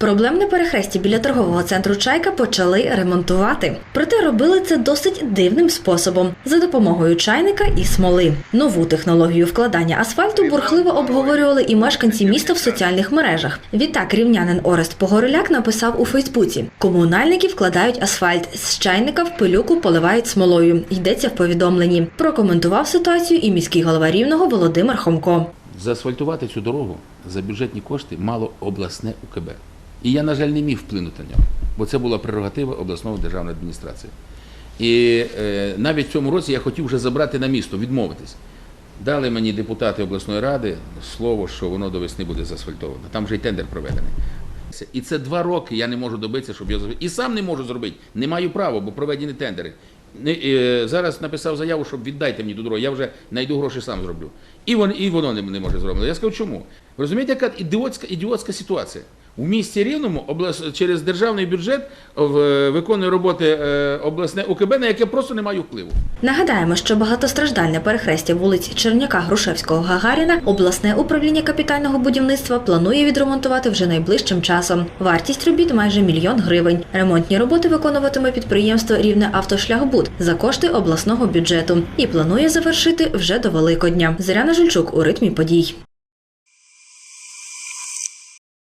Проблемне перехрестя біля торгового центру Чайка почали ремонтувати. Проте робили це досить дивним способом за допомогою чайника і смоли. Нову технологію вкладання асфальту бурхливо обговорювали і мешканці міста в соціальних мережах. Відтак рівнянин Орест Погореляк написав у Фейсбуці: комунальники вкладають асфальт з чайника в пилюку поливають смолою. Йдеться в повідомленні. Прокоментував ситуацію і міський голова рівного Володимир Хомко. Заасфальтувати цю дорогу за бюджетні кошти мало обласне УКБ. І я, на жаль, не міг вплинути на нього, бо це була прерогатива обласної державної адміністрації. І е, навіть в цьому році я хотів вже забрати на місто, відмовитись. Дали мені депутати обласної ради слово, що воно до весни буде заасфальтовано. Там вже й тендер проведений. І це два роки я не можу добитися, щоб його зробити. І сам не можу зробити. Не маю права, бо проведені тендери. Е, зараз написав заяву, щоб віддайте мені ту дорогу. Я вже знайду гроші сам зроблю. І, вон, і воно не, не може зробити. Я скажу, чому? Ви розумієте, яка ідіотська, ідіотська ситуація? У місті Рівному облас, через державний бюджет е, виконує роботи е, обласне УКБ, на яке просто не маю впливу. Нагадаємо, що багатостраждальне перехрестя вулиць Черняка, Грушевського, Гагаріна обласне управління капітального будівництва планує відремонтувати вже найближчим часом. Вартість робіт майже мільйон гривень. Ремонтні роботи виконуватиме підприємство Рівне автошляхбуд за кошти обласного бюджету і планує завершити вже до Великодня. Зоряна Жильчук у ритмі подій.